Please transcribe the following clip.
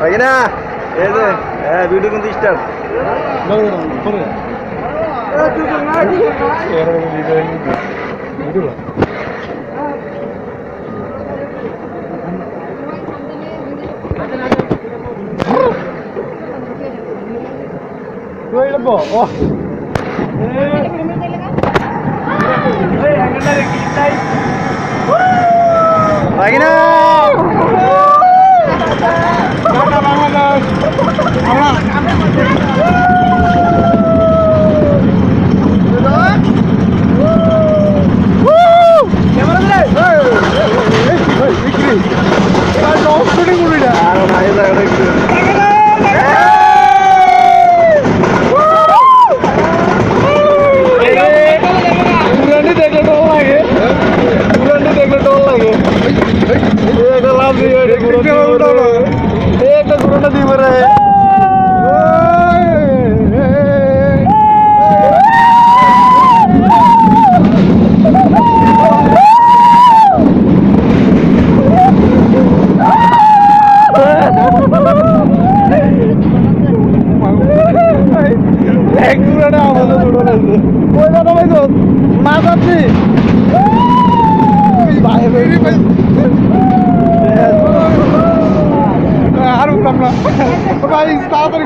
വൈകനാ? ഏത്? ഏ വീഡിയോ കൊണ്ട് ഇഷ്ടമാണ് എളുപ്പോ ഓ একটা পুরানো দিব রে পুরানো আমাদের পুরানো আছে ওই কথা ভাইছো না যাচ্ছি। আর উঠলাম না। ভাই তাড়াতাড়ি